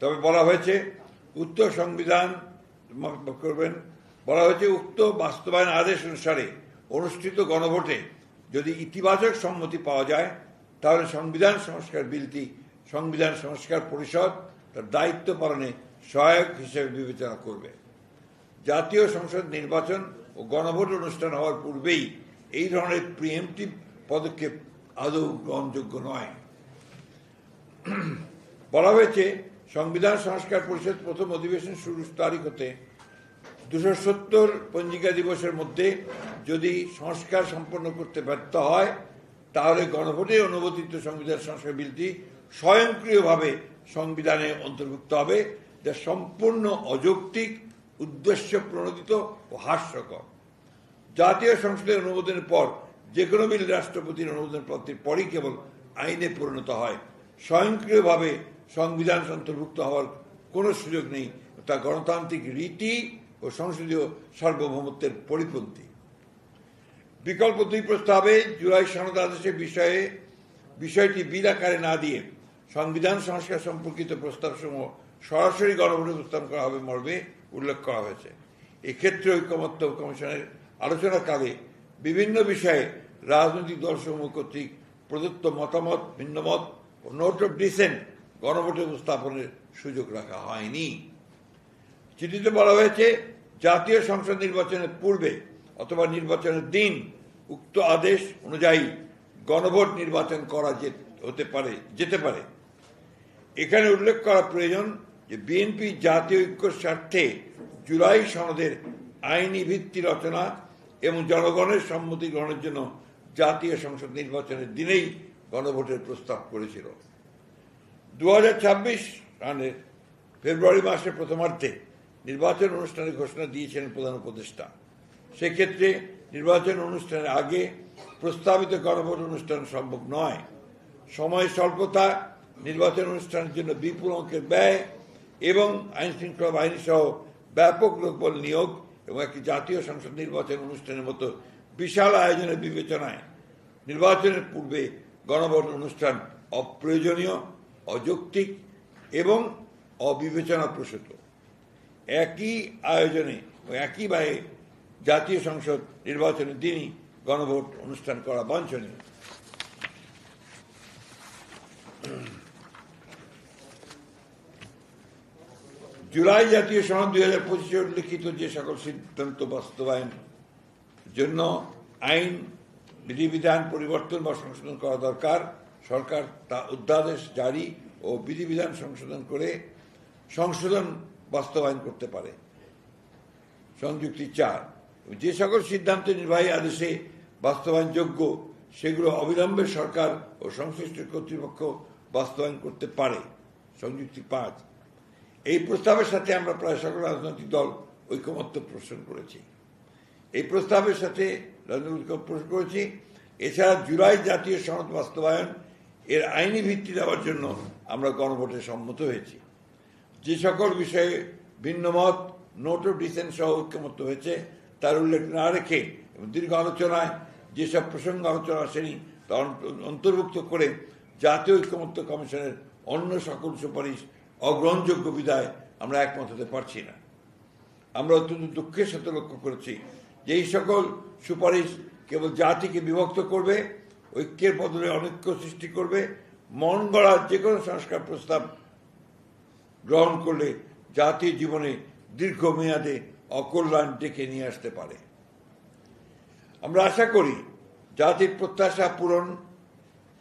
তবে বলা হয়েছে, উক্ত সংবিধান করবেন, বলা হয়েছে উক্ত বাস্তবায়ন আদেশ অনুসারে অনুষ্ঠিত গণভোটে যদি ইতিবাচক সম্মতি পাওয়া যায়, তাহলে সংবিধান সংস্কার বিলটি, সংবিধান সংস্কার পরিষদ তার দায়িত্ব পালনে সহায়ক হিসেবে বিবেচনা করবে। জাতীয় সংসদ নির্বাচন ও গণভোট অনুষ্ঠান হওয়ার পূর্বেই এই ধরনের প্রিএমটিভ পদক্ষেপ আদৌ গ্রহণযোগ্য নয়। বলা হয়েছে সংবিধান সংস্কার পরিষদ প্রথম অধিবেশন শুরুর তারিখ হতে দুশো সত্তর পঞ্জিকা দিবসের মধ্যে যদি সংস্কার সম্পন্ন করতে ব্যর্থ হয়, তাহলে গণভোটে অনুমোদিত সংবিধান সংস্কার বিলটি স্বয়ংক্রিয়ভাবে সংবিধানে অন্তর্ভুক্ত হবে, যা সম্পূর্ণ অযৌক্তিক, উদ্দেশ্য প্রণোদিত ও হাস্যকর। জাতীয় সংসদের অনুমোদনের পর যে কোনো বিল রাষ্ট্রপতির অনুমোদন প্রাপ্তির পরই কেবল আইনে পরিণত হয়। স্বয়ংক্রিয়ভাবে সংবিধান অন্তর্ভুক্ত হওয়ার কোনো সুযোগ নেই। তা গণতান্ত্রিক রীতি ও সংসদীয় সার্বভৌমত্বের পরিপন্থী। বিকল্প দুই প্রস্তাবে জুলাই সনদ আদেশের বিষয়ে বিষয়টি বিল আকারে না দিয়ে সংবিধান সংস্কার সম্পর্কিত প্রস্তাবসমূহ সরাসরি গণভোটে উপস্থাপন করা হবে মর্মে উল্লেখ করা হয়েছে। এক্ষেত্রে ঐকমত্য কমিশনের আলোচনাকালে বিভিন্ন বিষয়ে রাজনৈতিক দলসমূহ কর্তৃক প্রদত্ত মতামত, ভিন্নমত ও নোট অফ ডিসেন্ট গণভোটে উপস্থাপনের সুযোগ রাখা হয়নি। চিঠিতে বলা হয়েছে, জাতীয় সংসদ নির্বাচনের পূর্বে অথবা নির্বাচনের দিন উক্ত আদেশ অনুযায়ী গণভোট নির্বাচন করা হতে পারে, যেতে পারে। এখানে উল্লেখ করা প্রয়োজন যে বিএনপি জাতীয় ঐক্যের স্বার্থে জুলাই সনদের আইনি ভিত্তি রচনা এবং জনগণের সম্মতি গ্রহণের জন্য জাতীয় সংসদ নির্বাচনের দিনেই গণভোটের প্রস্তাব করেছিল। দু রানের ফেব্রুয়ারি মাসের প্রথমার্ধে নির্বাচন অনুষ্ঠানের ঘোষণা দিয়েছিলেন প্রধান উপদেষ্টা। সেক্ষেত্রে নির্বাচন অনুষ্ঠানের আগে প্রস্তাবিত গণভোট অনুষ্ঠান সম্ভব নয়। সময় স্বল্পতা, নির্বাচন অনুষ্ঠানের জন্য বিপুল অঙ্কের ব্যয় এবং আইন শৃঙ্খলা বাহিনী সহ ব্যাপক লোকবল নিয়োগ এবং একটি জাতীয় সংসদ নির্বাচন অনুষ্ঠানের মতো বিশাল আয়োজনের বিবেচনায় নির্বাচনের পূর্বে গণভোট অনুষ্ঠান অপ্রয়োজনীয়। অযৌক্তিক এবং অবিবেচনা প্রসূত একই আয়োজনে ও একই ব্যয়ে জাতীয় সংসদ নির্বাচনের দিনই গণভোট অনুষ্ঠান করা বাঞ্ছনীয়। জুলাই জাতীয় সনদ দুই হাজার পঁচিশে উল্লিখিত যে সকল সিদ্ধান্ত বাস্তবায়ন জন্য আইন, বিধিবিধান পরিবর্তন বা সংশোধন করা দরকার সরকার তা অধ্যাদেশ জারি ও বিধিবিধান সংশোধন করে সংশোধন বাস্তবায়ন করতে পারে। সংযুক্তি চার, যে সকল সিদ্ধান্ত নির্বাহী আদেশে বাস্তবায়নযোগ্য সেগুলো অবিলম্বে সরকার ও সংশ্লিষ্ট কর্তৃপক্ষ বাস্তবায়ন করতে পারে। সংযুক্তি পাঁচ, এই প্রস্তাবের সাথে আমরা প্রায় সকল রাজনৈতিক দল ঐকমত্য পোষণ করেছি। এই প্রস্তাবের সাথে রাজনৈতিক পোষণ করেছি। এছাড়া জুলাই জাতীয় সনদ বাস্তবায়ন এর আইনি ভিত্তি দেওয়ার জন্য আমরা গণভোটে সম্মত হয়েছি। যে সকল বিষয়ে ভিন্নমত নোট অফ ডিসেন্ট সহ ঐক্যমত্য হয়েছে, তার উল্লেখ না রেখে এবং দীর্ঘ আলোচনায় যেসব প্রসঙ্গ আলোচনা আসেনি, তা অন্তর্ভুক্ত করে জাতীয় ঐক্যমত্য কমিশনের অন্য সকল সুপারিশ অগ্রহণযোগ্য বিদায় আমরা একমত হতে পারছি না। আমরা অত্যন্ত দুঃখের সাথে লক্ষ্য করেছি যে এই সকল সুপারিশ কেবল জাতিকে বিভক্ত করবে ঐক্যের বদলে অনৈক্য সৃষ্টি করবে, মন গড়া যে কোনো সংস্কার প্রস্তাব গ্রহণ করলে জাতীয় জীবনে দীর্ঘমেয়াদে অকল্যাণ ডেকে নিয়ে আসতে পারে। আমরা আশা করি জাতির প্রত্যাশা পূরণ,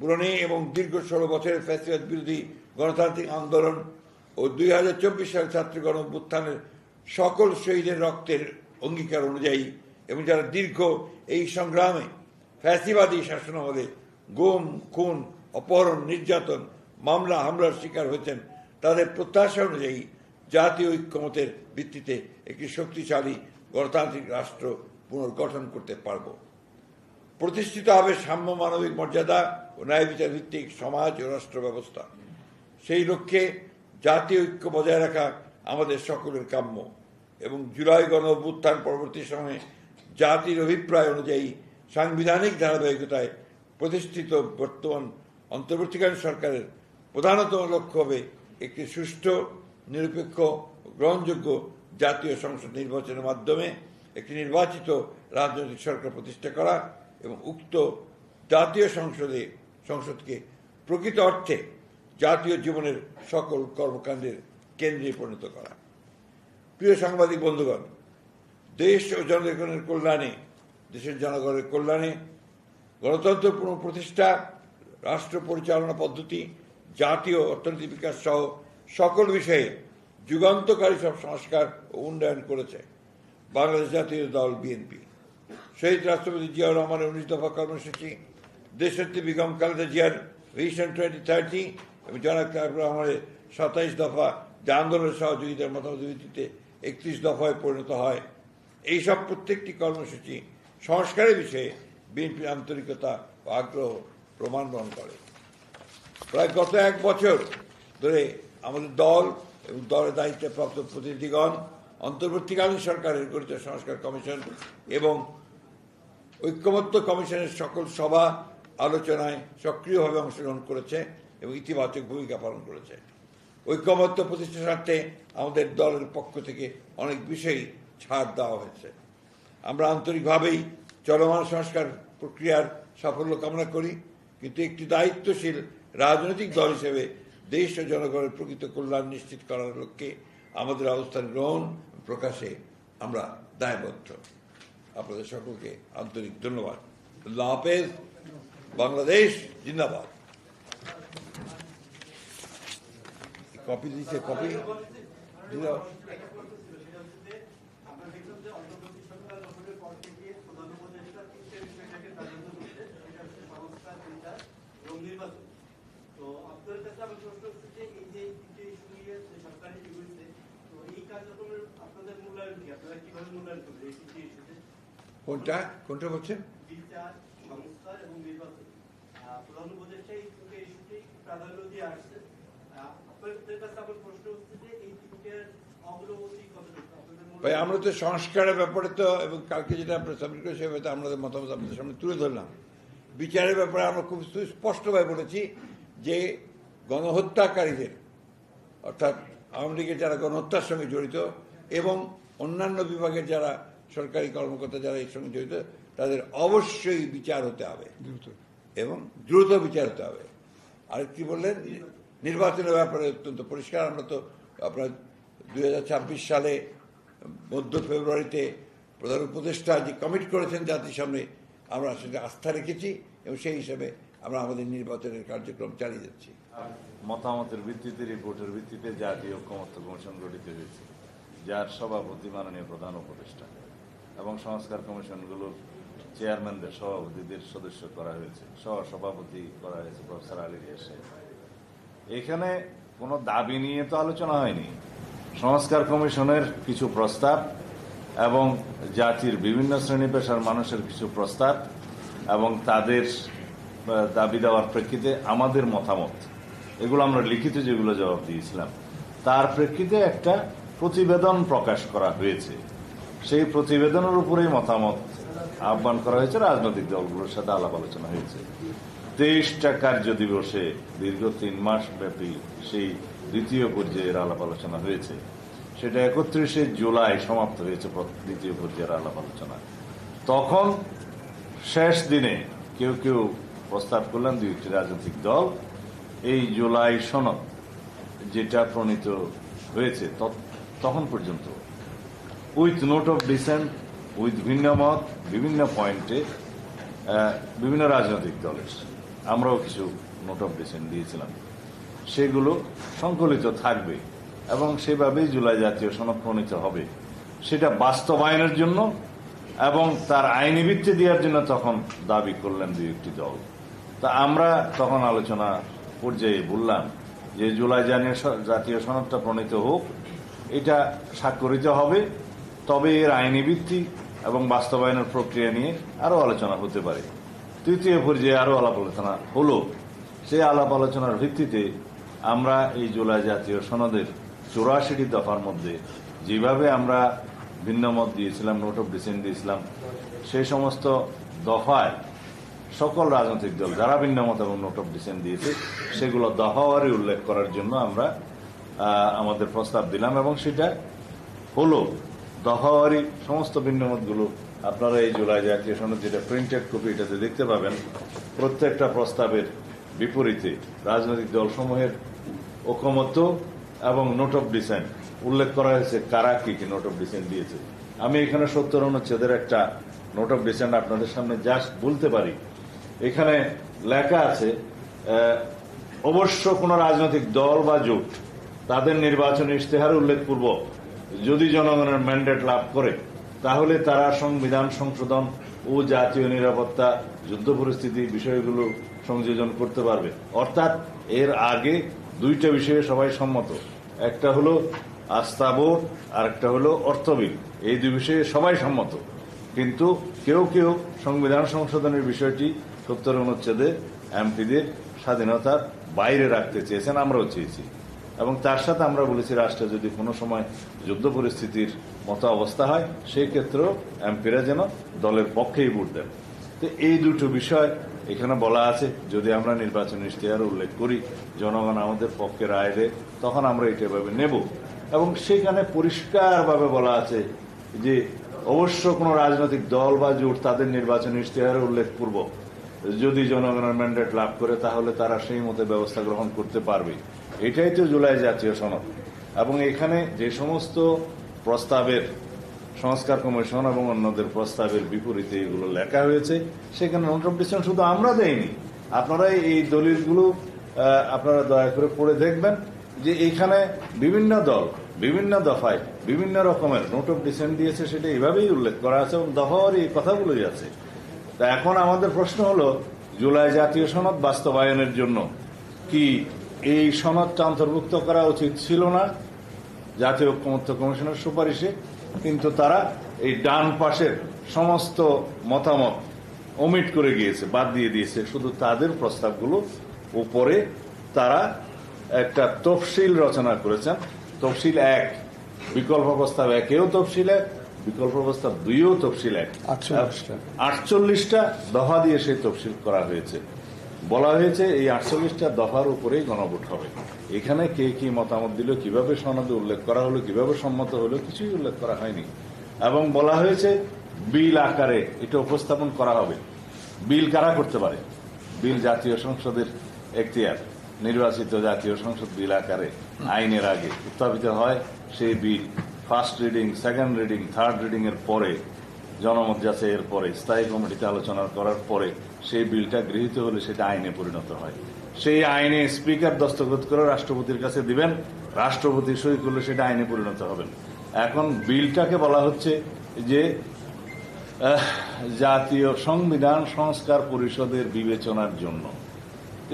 পূরণে এবং দীর্ঘ ষোলো বছরের ফ্যাসিবাদ বিরোধী গণতান্ত্রিক আন্দোলন ও দুই হাজার চব্বিশ সাল ছাত্র গণ অভ্যুত্থানের সকল শহীদের রক্তের অঙ্গীকার অনুযায়ী এবং যারা দীর্ঘ এই সংগ্রামে ফ্যাসিবাদী শাসন শাসনামলে গুম, খুন, অপহরণ, নির্যাতন, মামলা, হামলার শিকার হয়েছেন। তাদের প্রত্যাশা অনুযায়ী জাতীয় ঐক্যমতের ভিত্তিতে একটি শক্তিশালী গণতান্ত্রিক রাষ্ট্র পুনর্গঠন করতে পারব। প্রতিষ্ঠিত হবে সাম্য মানবিক মর্যাদা ও ন্যায় বিচার ভিত্তিক সমাজ ও রাষ্ট্র ব্যবস্থা। সেই লক্ষ্যে জাতীয় ঐক্য বজায় রাখা আমাদের সকলের কাম্য এবং জুলাই গণ অভ্যুত্থান পরবর্তী সময়ে জাতির অভিপ্রায় অনুযায়ী সাংবিধানিক ধারাবাহিকতায় প্রতিষ্ঠিত বর্তমান অন্তর্বর্তীকালীন সরকারের প্রধানতম লক্ষ্য হবে একটি সুষ্ঠু, নিরপেক্ষ, গ্রহণযোগ্য জাতীয় সংসদ নির্বাচনের মাধ্যমে একটি নির্বাচিত রাজনৈতিক সরকার প্রতিষ্ঠা করা এবং উক্ত জাতীয় সংসদে, সংসদকে প্রকৃত অর্থে জাতীয় জীবনের সকল কর্মকাণ্ডের কেন্দ্রে পরিণত করা। প্রিয় সাংবাদিক বন্ধুগণ, দেশ ও জনগণের কল্যাণে দেশের জনগণের কল্যাণে গণতন্ত্র পুনঃপ্রতিষ্ঠা রাষ্ট্র পরিচালনা পদ্ধতি, জাতীয় অর্থনীতি বিকাশ সহ সকল বিষয়ে যুগান্তকারী সব সংস্কার ও উন্নয়ন করেছে বাংলাদেশ জাতীয় দল বিএনপি। শহীদ রাষ্ট্রপতি জিয়াউর রহমানের উনিশ দফা কর্মসূচি, দেশনেত্রী বেগম খালেদা জিয়ার ভিশন টোয়েন্টি থার্টি এবং জনাব তারেক রহমানের সাতাইশ দফা যা আন্দোলনের সহযোগিতার মতামত ভিত্তিতে একত্রিশ দফায় পরিণত হয়। এইসব প্রত্যেকটি কর্মসূচি সংস্কারের বিষয়ে বিএনপির আন্তরিকতা ও আগ্রহ প্রমাণ বহন করে। প্রায় গত এক বছর ধরে আমাদের দল এবং দলের দায়িত্বে প্রাপ্ত প্রতিনিধিগণ, অন্তর্বর্তীকালীন সরকারের গঠিত সংস্কার কমিশন এবং ঐক্যমত্য কমিশনের সকল সভা আলোচনায় সক্রিয়ভাবে অংশগ্রহণ করেছে এবং ইতিবাচক ভূমিকা পালন করেছে। ঐক্যমত্য প্রতিষ্ঠার স্বার্থে আমাদের দলের পক্ষ থেকে অনেক বিষয়ই ছাড় দেওয়া হয়েছে। আমরা আন্তরিকভাবেই চলমান সংস্কার প্রক্রিয়ার সাফল্য কামনা করি, কিন্তু একটি দায়িত্বশীল রাজনৈতিক দল হিসেবে দেশ ও জনগণের প্রকৃত কল্যাণ নিশ্চিত করার লক্ষ্যে আমাদের অবস্থান গ্রহণ প্রকাশে আমরা দায়বদ্ধ। আপনাদের সকলকে আন্তরিক ধন্যবাদ। হাফেজ। বাংলাদেশ জিন্দাবাদ। কপি দিচ্ছে কপি দিল আমরা দেখলাম যে অন্তর্বর্তী সরকার গঠনের পর থেকে প্রধান উপদেষ্টা তিনটে বিষয়টাকে প্রাধান্য দিচ্ছে সেটা হচ্ছে সংস্কার বিচার এবং নির্বাচন তো আপনাদের প্রশ্ন হচ্ছে যে এই যে তিনটে ইস্যু নিয়ে যে সরকারি তো এই কার্যক্রমের আপনাদের মূল্যায়ন কি? আপনারা কীভাবে মূল্যায়ন করবেন এই তিনটে ইস্যুতে কোনটা? কোনটা বলছেন? বিচার সংস্কার এবং নির্বাচন। প্রধান উপদেষ্টা এই তিনটে ইস্যুতেই প্রাধান্য দিয়ে আসছে। আপনাদের কাছে আমার প্রশ্ন হচ্ছে যে এই তিনটের অগ্রগতি কতটুকু? ভাই আমরা তো সংস্কারের ব্যাপারে তো এবং কালকে যেটা আমরা সাবমিট করেছি সেভাবে তো আমাদের মতামত আপনাদের সামনে তুলে ধরলাম। বিচারের ব্যাপারে আমরা খুব স্পষ্টভাবে বলেছি যে গণহত্যাকারীদের অর্থাৎ আওয়ামী লীগের যারা গণহত্যার সঙ্গে জড়িত এবং অন্যান্য বিভাগের যারা সরকারি কর্মকর্তা যারা এর সঙ্গে জড়িত তাদের অবশ্যই বিচার হতে হবে দ্রুত। এবং দ্রুত বিচার হতে হবে। আর কি বললেন নির্বাচনের ব্যাপারে অত্যন্ত পরিষ্কার। আমরা তো আপনার দু হাজার ছাব্বিশ সালে মধ্য ফেব্রুয়ারিতে প্রধান উপদেষ্টা যে কমিট করেছেন জাতির সামনে আমরা সেটা আস্থা রেখেছি এবং সেই হিসাবে আমরা আমাদের নির্বাচনের কার্যক্রম চালিয়ে যাচ্ছি। মতামতের ভিত্তিতে, রিপোর্টের ভিত্তিতে জাতীয় ঐক্যমত্য কমিশন গঠিত হয়েছে, যার সভাপতি মাননীয় প্রধান উপদেষ্টা এবং সংস্কার কমিশনগুলোর চেয়ারম্যানদের সভাপতিদের সদস্য করা হয়েছে সহ সভাপতি করা হয়েছে প্রফেসর আলী রিয়াজ সাহেব। এখানে কোনো দাবি নিয়ে তো আলোচনা হয়নি সংস্কার কমিশনের কিছু প্রস্তাব এবং জাতির বিভিন্ন শ্রেণি পেশার মানুষের কিছু প্রস্তাব এবং তাদের দাবি দেওয়ার প্রেক্ষিতে আমাদের মতামত এগুলো আমরা লিখিত যেগুলো জবাব দিয়েছিলাম। তার প্রেক্ষিতে একটা প্রতিবেদন প্রকাশ করা হয়েছে। সেই প্রতিবেদনের উপরেই মতামত আহ্বান করা হয়েছে, রাজনৈতিক দলগুলোর সাথে আলাপ আলোচনা হয়েছে। তেইশটা কার্য দিবসে দীর্ঘ তিন মাস ব্যাপী সেই দ্বিতীয় পর্যায়ের আলাপ আলোচনা হয়েছে। সেটা একত্রিশে জুলাই সমাপ্ত হয়েছে দ্বিতীয় পর্যায়ের আলাপ আলোচনা। তখন শেষ দিনে কেউ কেউ প্রস্তাব করলেন দুইটি রাজনৈতিক দল। এই জুলাই সনদ যেটা প্রণীত হয়েছে তখন পর্যন্ত। With note of dissent, with ভিন্ন মত, বিভিন্ন পয়েন্টে বিভিন্ন রাজনৈতিক দলের। আমরাও কিছু নোট অফ ডিসেন্ট দিয়েছিলাম। সেগুলো সংকলিত থাকবে এবং সেভাবেই জুলাই জাতীয় সনদ প্রণীত হবে। সেটা বাস্তবায়নের জন্য এবং তার আইনি ভিত্তি দেওয়ার জন্য তখন দাবি করলেন দুই একটি দল। তা আমরা তখন আলোচনা পর্যায়ে বললাম যে জুলাই স- জাতীয় সনদটা প্রণীত হোক, এটা স্বাক্ষরিত হবে, তবে এর আইনি ভিত্তি এবং বাস্তবায়নের প্রক্রিয়া নিয়ে আরও আলোচনা হতে পারে। তৃতীয় পর্যায়ে আরও আলাপ আলোচনা হলো। সেই আলাপ আলোচনার ভিত্তিতে আমরা এই জুলাই জাতীয় সনদের চৌরাশিটি দফার মধ্যে যেভাবে আমরা ভিন্নমত দিয়েছিলাম, নোট অফ ডিসেন্ট দিয়েছিলাম সেই সমস্ত দফায় সকল রাজনৈতিক দল, যারা ভিন্নমত এবং নোট অফ ডিসেন্ট দিয়েছে, সেগুলো দফাওয়ারি উল্লেখ করার জন্য আমরা আমাদের প্রস্তাব দিলাম এবং সেটা হলো দফাওয়ারি সমস্ত ভিন্নমতগুলো আপনারা এই জুলাই জাতীয় সনদ যেটা প্রিন্টেড কপি এটাতে দেখতে পাবেন। প্রত্যেকটা প্রস্তাবের বিপরীতে রাজনৈতিক দলসমূহের ঐকমত্য এবং নোট অফ ডিসেন্ট উল্লেখ করা হয়েছে। কারা কি কি নোট অফ ডিসেন্ট দিয়েছে? আমি এখানে সত্তর অনুচ্ছেদের একটা নোট অফ ডিসেন্ট আপনাদের সামনে জাস্ট বলতে পারি। এখানে লেখা আছে অবশ্য কোনো রাজনৈতিক দল বা জোট তাদের নির্বাচনী ইশতেহার উল্লেখপূর্বক যদি জনগণের ম্যান্ডেট লাভ করে, তাহলে তারা সংবিধান সংশোধন ও জাতীয় নিরাপত্তা, যুদ্ধ পরিস্থিতি বিষয়গুলো সংযোজন করতে পারবে। অর্থাৎ এর আগে দুইটা বিষয়ে সবাই সম্মত। একটা হলো আস্থা আর একটা হলো অর্থ বিল এই দুই বিষয়ে সবাই সম্মত। কিন্তু কেউ কেউ সংবিধান সংশোধনের বিষয়টি সত্তর অনুচ্ছেদে এমপিদের স্বাধীনতার বাইরে রাখতে চেয়েছেন, আমরাও চেয়েছি। এবং তার সাথে আমরা বলেছি, রাষ্ট্রে যদি কোনো সময় যুদ্ধ পরিস্থিতির মতো অবস্থা হয়, সেই ক্ষেত্রেও এমপিরা যেন দলের পক্ষেই ভোট দেন। তো এই দুটো বিষয় এখানে বলা আছে। যদি আমরা নির্বাচন ইশতেহার উল্লেখ করি, জনগণ আমাদের পক্ষে রায় দেয়, তখন আমরা এটা এভাবে নেব। এবং সেখানে পরিষ্কারভাবে বলা আছে যে অবশ্য কোনো রাজনৈতিক দল বা জোট তাদের নির্বাচন ইশতেহারে উল্লেখপূর্বক যদি জনগণের ম্যান্ডেট লাভ করে, তাহলে তারা সেই মতো ব্যবস্থা গ্রহণ করতে পারবে। এটাই তো জুলাই জাতীয় সনদ। এবং এখানে যে সমস্ত প্রস্তাবের সংস্কার কমিশন এবং অন্যদের প্রস্তাবের বিপরীতে এগুলো লেখা হয়েছে, সেখানে নোট শুধু আমরা দেইনি। আপনারা এই দলিলগুলো আপনারা দয়া করে পড়ে দেখবেন যে এখানে বিভিন্ন দল, বিভিন্ন দফায় বিভিন্ন রকমের নোট অফ ডিসেন্ট দিয়েছে, সেটা এইভাবেই উল্লেখ করা আছে এবং দফাওয়ারি এই কথাগুলোই আছে। তা এখন আমাদের প্রশ্ন হলো, জুলাই জাতীয় সনদ বাস্তবায়নের জন্য কি এই সনদটা অন্তর্ভুক্ত করা উচিত ছিল না? জাতীয় ঐক্যমত্য কমিশনের সুপারিশে, কিন্তু তারা এই ডান পাশের সমস্ত মতামত ওমিট করে গিয়েছে, বাদ দিয়ে দিয়েছে। শুধু তাদের প্রস্তাবগুলো উপরে তারা একটা তফসিল রচনা করেছেন। তফসিল এক বিকল্প প্রস্তাব একেও তফসিল এক বিকল্প প্রস্তাব দুইও তফসিল। এক আটচল্লিশটা। আটচল্লিশটা দফা দিয়ে সেই তফসিল করা হয়েছে। বলা হয়েছে এই আটচল্লিশটা দফার উপরেই গণভোট হবে। এখানে কে কি মতামত দিল কীভাবে সনদে উল্লেখ করা হলো কীভাবে সম্মত হলো কিছুই উল্লেখ করা হয়নি। এবং বলা হয়েছে বিল আকারে এটা উপস্থাপন করা হবে। বিল কারা করতে পারে? বিল জাতীয় সংসদের এখতিয়ার। নির্বাচিত জাতীয় সংসদ বিল আকারে আইনের আগে উত্থাপিত হয় সেই bill first reading second reading third reading এর পরে, জনমত যাচাইয়ের পরে, স্থায়ী কমিটিতে আলোচনা করার পরে সেই বিলটা গৃহীত হলে সেটা আইনে পরিণত হয়। সেই আইনে স্পিকার দস্তখত করে রাষ্ট্রপতির কাছে দিবেন, রাষ্ট্রপতি সই করলে সেটা আইনে পরিণত হবেন। এখন বিলটাকে বলা হচ্ছে যে জাতীয় সংবিধান সংস্কার পরিষদের বিবেচনার জন্য।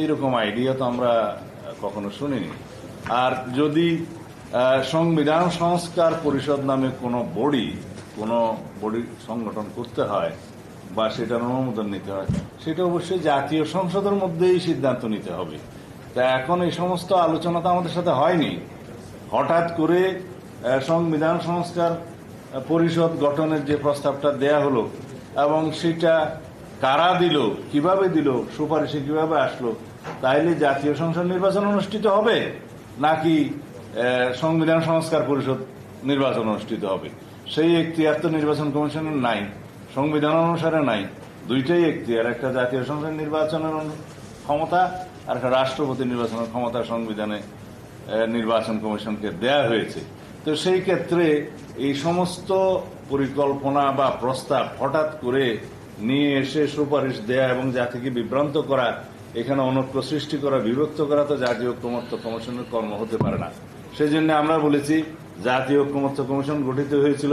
এইরকম আইডিয়া তো আমরা কখনো শুনিনি। আর যদি সংবিধান সংস্কার পরিষদ নামে কোনো বডি কোনো বডি সংগঠন করতে হয় বা সেটার অনুমোদন নিতে হয়, সেটা অবশ্যই জাতীয় সংসদের মধ্যেই সিদ্ধান্ত নিতে হবে। তা এখন এই সমস্ত আলোচনা তো আমাদের সাথে হয়নি। হঠাৎ করে সংবিধান সংস্কার পরিষদ গঠনের যে প্রস্তাবটা দেয়া হলো এবং সেটা কারা দিল, কীভাবে দিল, সুপারিশে কীভাবে আসলো, তাইলে জাতীয় সংসদ নির্বাচন অনুষ্ঠিত হবে, নাকি সংবিধান সংস্কার পরিষদ নির্বাচন অনুষ্ঠিত হবে? সেই এখতিয়ার তো নির্বাচন কমিশনের নাই, সংবিধান অনুসারে নাই। দুইটাই এখতিয়ার, একটা জাতীয় সংসদ নির্বাচনের ক্ষমতা, আর একটা রাষ্ট্রপতি নির্বাচনের ক্ষমতা সংবিধানে নির্বাচন কমিশনকে দেয়া হয়েছে। তো সেই ক্ষেত্রে এই সমস্ত পরিকল্পনা বা প্রস্তাব হঠাৎ করে নিয়ে এসে সুপারিশ দেয়া এবং জাতিকে বিভ্রান্ত করা, এখানে অনৈক্য সৃষ্টি করা, বিভক্ত করা তো জাতীয় ঐক্যমত্য কমিশনের কর্ম হতে পারে না। সেই জন্য আমরা বলেছি, জাতীয় ঐক্যমত্য কমিশন গঠিত হয়েছিল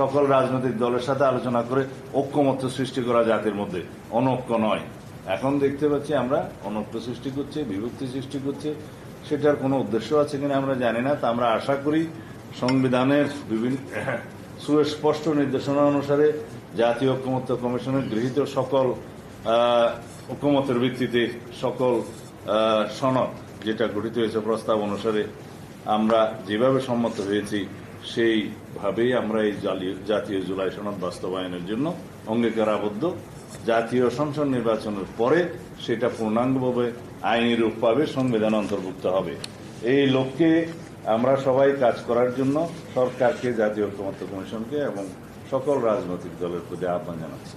সকল রাজনৈতিক দলের সাথে আলোচনা করে ঐক্যমত্য সৃষ্টি করা জাতির মধ্যে। অনৈক্য নয়। এখন দেখতে পাচ্ছি আমরা অনৈক্য সৃষ্টি করছে, বিভক্তি সৃষ্টি করছে। সেটার কোনো উদ্দেশ্য আছে কিনা আমরা জানি না, তা আমরা আশা করি সংবিধানের বিভিন্ন সুস্পষ্ট নির্দেশনা অনুসারে জাতীয় ঐক্যমত্য কমিশনের গৃহীত সকল ঐক্যমতের ভিত্তিতে সকল সনদ যেটা গঠিত হয়েছে প্রস্তাব অনুসারে আমরা যেভাবে সম্মত হয়েছি, সেইভাবেই আমরা এই জাতীয় জুলাই সনদ বাস্তবায়নের জন্য অঙ্গীকার আবদ্ধ জাতীয় সংসদ নির্বাচনের পরে সেটা পূর্ণাঙ্গভাবে আইনি রূপ পাবে সংবিধান অন্তর্ভুক্ত হবে। এই লক্ষ্যে আমরা সবাই কাজ করার জন্য সরকারকে জাতীয় ঐক্যমত্য কমিশনকে এবং সকল রাজনৈতিক দলের প্রতি আহ্বান জানাচ্ছি।